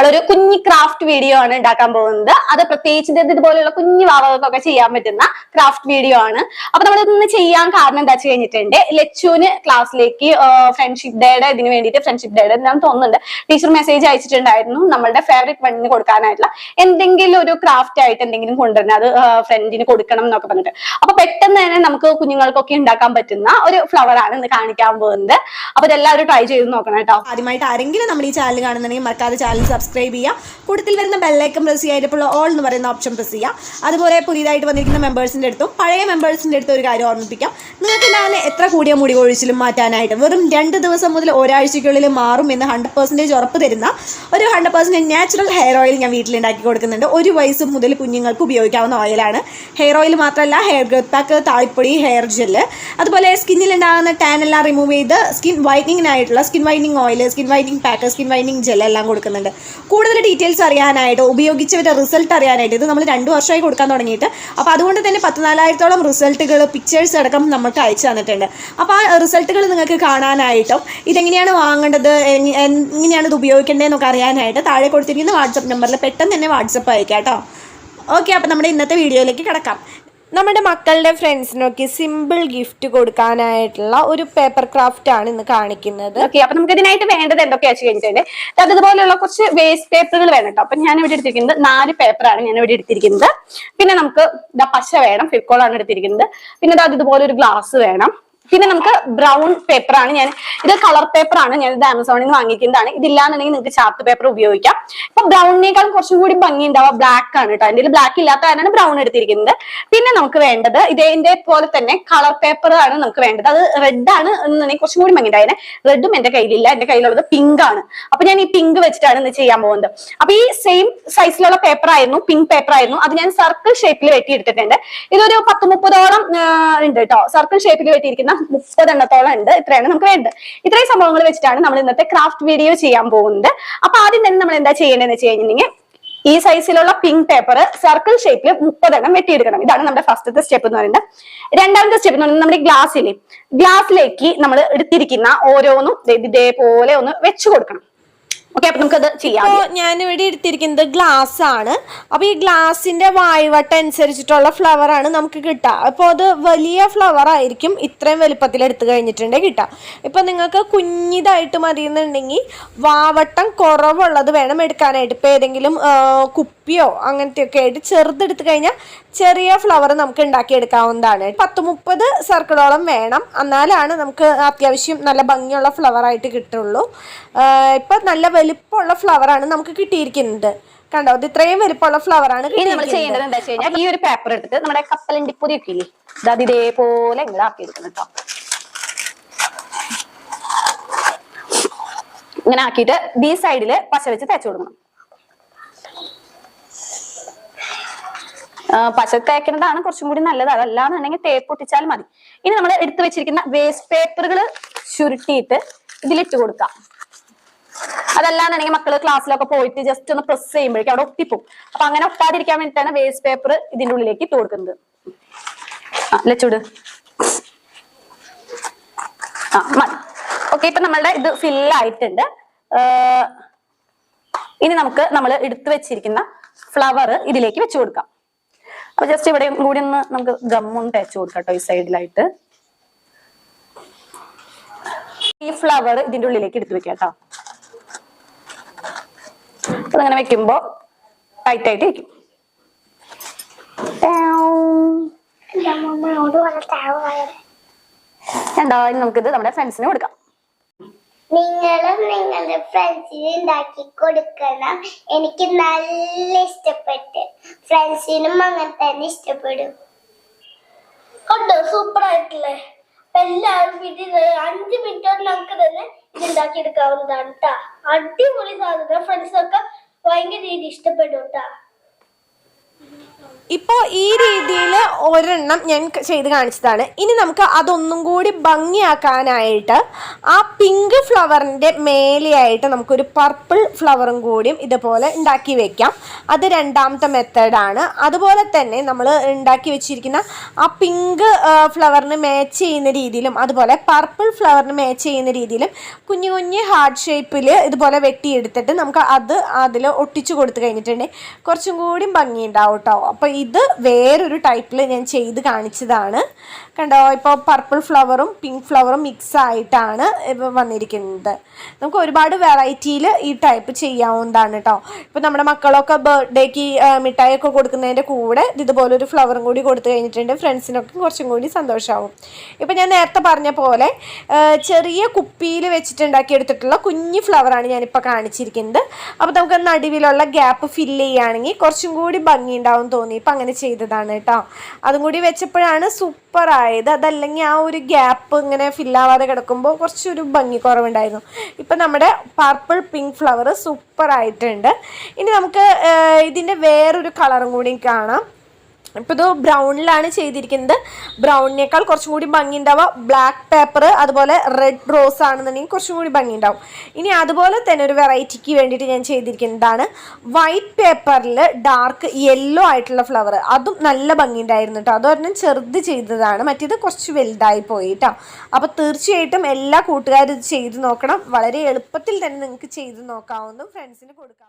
നമ്മളൊരു കുഞ്ഞി craft video ആണ് ഉണ്ടാക്കാൻ പോകുന്നത്. അത് പ്രത്യേകിച്ച് ഇത് ഇതുപോലെയുള്ള കുഞ്ഞു വാവകൾക്കൊക്കെ ചെയ്യാൻ പറ്റുന്ന ക്രാഫ്റ്റ് വീഡിയോ ആണ്. അപ്പൊ നമ്മൾ ഇന്ന് ചെയ്യാൻ കാരണം എന്താ വെച്ച് കഴിഞ്ഞിട്ടുണ്ട് ലച്ചുവിന് ക്ലാസ്സിലേക്ക് ഫ്രണ്ട്ഷിപ്പ് ഡേയുടെ ഇതിന് വേണ്ടിയിട്ട് ഫ്രണ്ട്ഷിപ്പ് ഡേയുടെ ഞാൻ തോന്നുന്നുണ്ട്. ടീച്ചർ മെസ്സേജ് അയച്ചിട്ടുണ്ടായിരുന്നു നമ്മളുടെ ഫേവറേറ്റ് ഫ്രണ്ടിന് കൊടുക്കാനായിട്ടുള്ള എന്തെങ്കിലും ഒരു ക്രാഫ്റ്റ് ആയിട്ട് എന്തെങ്കിലും കൊണ്ടുവരണം അത് ഫ്രണ്ടിന് കൊടുക്കണം എന്നൊക്കെ പറഞ്ഞിട്ട്. അപ്പൊ പെട്ടെന്ന് തന്നെ നമുക്ക് കുഞ്ഞുങ്ങൾക്കൊക്കെ ഉണ്ടാക്കാൻ പറ്റുന്ന ഒരു ഫ്ലവർ ആണ് ഇന്ന് കാണിക്കാൻ പോകുന്നത്. അപ്പൊ ഇതെല്ലാവരും ട്രൈ ചെയ്ത് നോക്കണം കേട്ടോ. ആദ്യമായിട്ട് ആരെങ്കിലും നമ്മൾ ഈ ചാനൽ കാണുന്നുണ്ടെങ്കിൽ മറക്കാതെ ചാനൽ സബ്സ്ക്രൈബ് ചെയ്യുക. കൂട്ടത്തിൽ വരുന്ന ബെല്ലൈക്കൻ പ്രസ് ചെയ്യാതിപ്പോൾ ഓൾ എന്ന് പറയുന്ന ഓപ്ഷൻ പ്രസ് ചെയ്യുക. അതുപോലെ പുതിയതായിട്ട് വന്നിരിക്കുന്ന മെമ്പേഴ്സിന്റെ അടുത്തും പഴയ മെമ്പേഴ്സിന്റെ അടുത്തും ഒരു കാര്യം ഓർമ്മിപ്പിക്കാം. നിങ്ങൾക്ക് ഉണ്ടാകുന്ന എത്ര കൂടിയ മുടി കൊഴിച്ചിലും മാറ്റാനായിട്ട് വെറും രണ്ട് ദിവസം മുതൽ ഒരാഴ്ചയ്ക്കുള്ളിൽ മാറും എന്ന് ഹൺഡ്രഡ് പെർസെന്റേജ് ഉറപ്പ് തരുന്ന ഒരു hundred percent natural hair oil ഞാൻ വീട്ടിലുണ്ടാക്കി കൊടുക്കുന്നുണ്ട്. ഒരു വയസ്സ് മുതൽ കുഞ്ഞുങ്ങൾക്ക് ഉപയോഗിക്കാവുന്ന ഓയിലാണ് ഹെയർ ഓയിൽ മാത്രമല്ല ഹെയർ ഗ്രോത്ത് പാക്ക് താളിപ്പൊടി ഹെയർ ജെല്ല് അതുപോലെ സ്കിന്നിൽ ഉണ്ടാകുന്ന ടാൻ എല്ലാം റിമൂവ് ചെയ്ത് skin വൈറ്റനിങ്ങിനായിട്ടുള്ള skin whitening oil skin whitening pack skin whitening gel കൊടുക്കുന്നുണ്ട്. കൂടുതൽ ഡീറ്റെയിൽസ് അറിയാനായിട്ട് ഉപയോഗിച്ചവരുടെ റിസൾട്ട് അറിയാനായിട്ട് ഇത് നമ്മൾ രണ്ട് വർഷമായി കൊടുക്കാൻ തുടങ്ങിയിട്ട്. അപ്പോൾ അതുകൊണ്ട് തന്നെ പത്തിനാലായിരത്തോളം റിസൾട്ടുകൾ പിക്ചേഴ്സ് അടക്കം നമുക്ക് അയച്ചു തന്നിട്ടുണ്ട്. അപ്പോൾ ആ റിസൾട്ടുകൾ നിങ്ങൾക്ക് കാണാനായിട്ടും ഇതെങ്ങനെയാണ് വാങ്ങേണ്ടത് എങ്ങനെയാണ് ഇത് ഉപയോഗിക്കേണ്ടതെന്നൊക്കെ അറിയാനായിട്ട് താഴെ കൊടുത്തിരിക്കുന്ന വാട്സപ്പ് നമ്പറിൽ പെട്ടെന്ന് തന്നെ വാട്സപ്പ് അയക്കാം കേട്ടോ. ഓക്കെ അപ്പോൾ നമ്മുടെ ഇന്നത്തെ വീഡിയോയിലേക്ക് കിടക്കാം. നമ്മുടെ മക്കളുടെ ഫ്രണ്ട്സിനൊക്കെ സിമ്പിൾ ഗിഫ്റ്റ് കൊടുക്കാനായിട്ടുള്ള ഒരു പേപ്പർ ക്രാഫ്റ്റ് ആണ് ഇന്ന് കാണിക്കുന്നത്. ഓക്കെ അപ്പൊ നമുക്ക് ഇതിനായിട്ട് വേണ്ടത് എന്തൊക്കെയാ കഴിഞ്ഞിട്ടുണ്ട് അത് ഇതുപോലെയുള്ള കുറച്ച് വേസ്റ്റ് പേപ്പറുകൾ വേണം കേട്ടോ. അപ്പൊ ഞാൻ ഇവിടെ എടുത്തിരിക്കുന്നത് നാല് പേപ്പറാണ് ഞാൻ ഇവിടെ എടുത്തിരിക്കുന്നത്. പിന്നെ നമുക്ക് പശ വേണം ഫിക്കോളാണ് എടുത്തിരിക്കുന്നത്. പിന്നെ ഇതാ ഇതുപോലെ ഒരു ഗ്ലാസ് വേണം. പിന്നെ നമുക്ക് ബ്രൗൺ പേപ്പർ ആണ് ഞാൻ ഇത് കളർ പേപ്പർ ആണ് ഞാൻ ഇത് ആമസോണിൽ നിന്ന് വാങ്ങിക്കുന്നതാണ്. ഇതില്ലാന്നുണ്ടെങ്കിൽ നിങ്ങൾക്ക് ചാർട്ട് പേപ്പർ ഉപയോഗിക്കാം. ഇപ്പൊ ബ്രൗണിനേക്കാളും കുറച്ചും കൂടി ഭംഗി ഉണ്ടാവുക ബ്ലാക്ക് ആണ് കേട്ടോ എന്റെ ബ്ലാക്ക് ഇല്ലാത്ത ബ്രൗൺ എടുത്തിരിക്കുന്നത്. പിന്നെ നമുക്ക് വേണ്ടത് ഇതേന്റെ പോലെ തന്നെ കളർ പേപ്പർ ആണ് നമുക്ക് വേണ്ടത്. അത് റെഡ് ആണ് എന്നുണ്ടെങ്കിൽ കുറച്ചും കൂടി ഭംഗി ഉണ്ടായേനെ. റെഡും എന്റെ കയ്യിലില്ല. എന്റെ കയ്യിലുള്ളത് പിങ്ക് ആണ്. അപ്പൊ ഞാൻ ഈ പിങ്ക് വെച്ചിട്ടാണ് ഇന്ന് ചെയ്യാൻ പോകുന്നത്. അപ്പൊ ഈ സെയിം സൈസിലുള്ള പേപ്പർ ആയിരുന്നു പിങ്ക് പേപ്പർ ആയിരുന്നു. അത് ഞാൻ സർക്കിൾ ഷേപ്പിൽ വെട്ടി വെട്ടിയെടുത്തിട്ടുണ്ട്. ഇതൊരു പത്ത് മുപ്പതോളം ഉണ്ട് കേട്ടോ സർക്കിൾ ഷേപ്പിൽ വെട്ടിയിരിക്കുന്ന മുപ്പതെണ്ണത്തോളം ഉണ്ട്. ഇത്രയാണ് നമുക്ക് വേണ്ടത്. ഇത്രയും സംഭവങ്ങൾ വെച്ചിട്ടാണ് നമ്മൾ ഇന്നത്തെ ക്രാഫ്റ്റ് വീഡിയോ ചെയ്യാൻ പോകുന്നത്. അപ്പൊ ആദ്യം തന്നെ നമ്മൾ എന്താ ചെയ്യേണ്ടതെന്ന് വെച്ച് കഴിഞ്ഞിട്ടുണ്ടെങ്കിൽ ഈ സൈസിലുള്ള പിങ്ക് പേപ്പർ സർക്കിൾ ഷേപ്പിൽ മുപ്പതെണ്ണം വെട്ടിയെടുക്കണം. ഇതാണ് നമ്മുടെ ഫസ്റ്റത്തെ സ്റ്റെപ്പ് എന്ന് പറയുന്നത്. രണ്ടാമത്തെ സ്റ്റെപ്പ് എന്ന് പറയുന്നത് നമ്മുടെ ഗ്ലാസ്സിലെ ഗ്ലാസ്സിലേക്ക് നമ്മൾ എടുത്തിരിക്കുന്ന ഓരോന്നും ഇതേപോലെ ഒന്ന് വെച്ചു കൊടുക്കണം. ഓക്കെ അപ്പൊ നമുക്കത് ഞാനിവിടെ എടുത്തിരിക്കുന്നത് ഗ്ലാസ് ആണ്. അപ്പൊ ഈ ഗ്ലാസിന്റെ വായുവട്ട അനുസരിച്ചിട്ടുള്ള ഫ്ലവർ ആണ് നമുക്ക് കിട്ടുക. അപ്പോൾ അത് വലിയ ഫ്ലവർ ആയിരിക്കും ഇത്രയും വലിപ്പത്തിൽ എടുത്തു കഴിഞ്ഞിട്ടുണ്ടെങ്കിൽ കിട്ടുക. ഇപ്പൊ നിങ്ങൾക്ക് കുഞ്ഞിതായിട്ട് മതിയെന്നുണ്ടെങ്കിൽ വാവട്ടം കുറവുള്ളത് വേണം എടുക്കാനായിട്ട്. ഇപ്പൊ ഏതെങ്കിലും കുപ്പിയോ അങ്ങനത്തെ ഒക്കെ ആയിട്ട് ചെറുതെടുത്ത് കഴിഞ്ഞാൽ ചെറിയ ഫ്ലവർ നമുക്ക് ഉണ്ടാക്കിയെടുക്കാവുന്നതാണ്. പത്ത് മുപ്പത് സർക്കിളോളം വേണം. എന്നാലാണ് നമുക്ക് അത്യാവശ്യം നല്ല ഭംഗിയുള്ള ഫ്ലവർ ആയിട്ട് കിട്ടുള്ളൂ. ഇപ്പൊ നല്ല വലിപ്പമുള്ള ഫ്ലവറാണ് നമുക്ക് കിട്ടിയിരിക്കുന്നത്. കണ്ടോ? ഇത് ഇത്രയും വലിപ്പമുള്ള ഫ്ലവർ ആണ് ഇനി നമ്മൾ ചെയ്യേണ്ടത് എന്താ വെച്ച് കഴിഞ്ഞാൽ ഈ ഒരു പേപ്പർ എടുത്തിട്ട് നമ്മുടെ കപ്പലിന്റെ പൊതിയൊക്കെ ഇല്ലേ അത് ഇതേപോലെ ഇങ്ങനെ കേട്ടോ ഇങ്ങനെ ആക്കിയിട്ട് ബി സൈഡിൽ പശ വെച്ച് തേച്ച് കൊടുക്കണം. പശ തേക്കുന്നതാണ് കുറച്ചും കൂടി നല്ലത്. അതല്ലാന്നുണ്ടെങ്കിൽ തേപ്പ് പൊട്ടിച്ചാൽ മതി. ഇനി നമ്മൾ എടുത്തു വെച്ചിരിക്കുന്ന വേസ്റ്റ് പേപ്പറുകൾ ചുരുട്ടിയിട്ട് ഇതിലിട്ട് കൊടുക്കാം. അതല്ലാന്നുണ്ടെങ്കിൽ മക്കൾ ക്ലാസ്സിലൊക്കെ പോയിട്ട് ജസ്റ്റ് ഒന്ന് പ്രസ് ചെയ്യുമ്പോഴേക്കും അവിടെ ഒട്ടിപ്പോവും. അപ്പൊ അങ്ങനെ ഒട്ടാതിരിക്കാൻ വേണ്ടിയിട്ടാണ് വേസ്റ്റ് പേപ്പർ ഇതിന്റെ ഉള്ളിലേക്ക് ഇട്ട് കൊടുക്കുന്നത്. ലച്ചൂട് ഓക്കെ ഇപ്പൊ നമ്മളുടെ ഇത് ഫില്ലായിട്ടുണ്ട് ഇനി നമുക്ക് നമ്മൾ എടുത്തു വെച്ചിരിക്കുന്ന ഫ്ലവർ ഇതിലേക്ക് വെച്ചു കൊടുക്കാം. അപ്പൊ ജസ്റ്റ് ഇവിടെ കൂടി ഒന്ന് നമുക്ക് ഗമ്മൊന്ന് തേച്ച് കൊടുക്കാം ഈ സൈഡിലായിട്ട് ഈ ഫ്ലവർ ഇതിന്റെ ഉള്ളിലേക്ക് എടുത്തു വെക്കാം കേട്ടോ. അതങ്ങനെ വെക്കുമ്പോ ടൈറ്റ് ആയിട്ട് വെക്കും. എന്തായാലും നമുക്കിത് നമ്മുടെ ഫ്രണ്ട്സിന് കൊടുക്കാം. നിങ്ങളും നിങ്ങളുടെ ഫ്രണ്ട്സിന് ഉണ്ടാക്കി കൊടുക്കണം. എനിക്ക് നല്ല ഇഷ്ടപ്പെട്ട് ഫ്രണ്ട്സിനും അങ്ങനെ തന്നെ ഇഷ്ടപ്പെടും. കണ്ടോ? സൂപ്പർ ആയിട്ടില്ലേ എല്ലാവരും ഇത് അഞ്ച് മിനിറ്റ് നമുക്ക് തന്നെ ഇതുണ്ടാക്കി എടുക്കാവുന്നതാണ് കേട്ടാ അടിപൊളി സാധനം. ഫ്രണ്ട്സൊക്കെ ഭയങ്കര രീതി ഇഷ്ടപ്പെടും കേട്ടാ ഇപ്പോൾ ഈ രീതിയിൽ ഒരെണ്ണം ഞാൻ ചെയ്ത് കാണിച്ചതാണ്. ഇനി നമുക്ക് അതൊന്നും കൂടി ഭംഗിയാക്കാനായിട്ട് ആ പിങ്ക് ഫ്ലവറിന്റെ മേലെയായിട്ട് നമുക്കൊരു പർപ്പിൾ ഫ്ലവറും കൂടിയും ഇതുപോലെ ഉണ്ടാക്കി വെക്കാം. അത് രണ്ടാമത്തെ മെത്തേഡാണ് അതുപോലെ തന്നെ നമ്മൾ ഉണ്ടാക്കി വെച്ചിരിക്കുന്ന ആ പിങ്ക് ഫ്ലവറിന് മാച്ച് ചെയ്യുന്ന രീതിയിലും അതുപോലെ പർപ്പിൾ ഫ്ലവറിന് മാച്ച് ചെയ്യുന്ന രീതിയിലും കുഞ്ഞു കുഞ്ഞ് ഹാർട്ട് ഷേപ്പിൽ ഇതുപോലെ വെട്ടിയെടുത്തിട്ട് നമുക്ക് അത് അതിൽ ഒട്ടിച്ചു കൊടുത്തു കഴിഞ്ഞിട്ടുണ്ടെങ്കിൽ കുറച്ചും കൂടി ഭംഗി കേട്ടോ അപ്പോൾ ഇത് വേറൊരു ടൈപ്പിൽ ഞാൻ ചെയ്ത് കാണിച്ചതാണ്. കണ്ടോ? ഇപ്പോൾ പർപ്പിൾ ഫ്ലവറും പിങ്ക് ഫ്ലവറും മിക്സ് ആയിട്ടാണ് ഇപ്പോൾ വന്നിരിക്കുന്നത്. നമുക്ക് ഒരുപാട് വെറൈറ്റിയിൽ ഈ ടൈപ്പ് ചെയ്യാവുന്നതാണ് കേട്ടോ ഇപ്പോൾ നമ്മുടെ മക്കളൊക്കെ ബർത്ത്ഡേക്ക് മിഠായിയൊക്കെ കൊടുക്കുന്നതിന്റെ കൂടെ ഇതുപോലൊരു ഫ്ലവറും കൂടി കൊടുത്തു കഴിഞ്ഞിട്ടുണ്ട്. ഫ്രണ്ട്സിനൊക്കെ കുറച്ചും കൂടി സന്തോഷമാവും ഇപ്പോൾ ഞാൻ നേരത്തെ പറഞ്ഞ പോലെ ചെറിയ കുപ്പിയിൽ വെച്ചിട്ടുണ്ടാക്കി എടുത്തിട്ടുള്ള കുഞ്ഞു ഫ്ലവറാണ് ഞാനിപ്പോൾ കാണിച്ചിരിക്കുന്നത്. അപ്പോൾ നമുക്ക് നടുവിലുള്ള ഗ്യാപ്പ് ഫില്ല് ചെയ്യുകയാണെങ്കിൽ കുറച്ചും കൂടി ഭംഗി ഉണ്ടാവും തോന്നി. ഇപ്പം അങ്ങനെ ചെയ്തതാണ് കേട്ടോ. അതും കൂടി വെച്ചപ്പോഴാണ് സൂപ്പർ ആയത്. അതല്ലെങ്കിൽ ആ ഒരു ഗ്യാപ്പ് ഇങ്ങനെ ഫില്ലാവാതെ കിടക്കുമ്പോൾ കുറച്ചൊരു ഭംഗി കുറവുണ്ടായിരുന്നു. ഇപ്പം നമ്മുടെ പർപ്പിൾ പിങ്ക് ഫ്ലവർ സൂപ്പറായിട്ടുണ്ട് ഇനി നമുക്ക് ഇതിന്റെ വേറൊരു കളറും കൂടി കാണാം. ഇപ്പോൾ ഇത് ബ്രൗണിലാണ് ചെയ്തിരിക്കുന്നത്. ബ്രൗണിനേക്കാൾ കുറച്ചും കൂടി ഭംഗി ഉണ്ടാവുക ബ്ലാക്ക് പേപ്പർ അതുപോലെ റെഡ് റോസ് ആണെന്നുണ്ടെങ്കിൽ കുറച്ചും കൂടി ഭംഗി ഉണ്ടാവും ഇനി അതുപോലെ തന്നെ ഒരു വെറൈറ്റിക്ക് വേണ്ടിയിട്ട് ഞാൻ ചെയ്തിരിക്കുന്നതാണ്. വൈറ്റ് പേപ്പറിൽ ഡാർക്ക് യെല്ലോ ആയിട്ടുള്ള ഫ്ലവർ അതും നല്ല ഭംഗി ഉണ്ടായിരുന്നു കേട്ടോ അതൊരെണ്ണം ചെറുത് ചെയ്തതാണ്. മറ്റേത് കുറച്ച് വലുതായി പോയി കേട്ടോ അപ്പോൾ തീർച്ചയായിട്ടും എല്ലാ കൂട്ടുകാരും ഇത് ചെയ്ത് നോക്കണം. വളരെ എളുപ്പത്തിൽ തന്നെ നിങ്ങൾക്ക് ചെയ്ത് നോക്കാവുന്നതും ഫ്രണ്ട്സിന് കൊടുക്കാം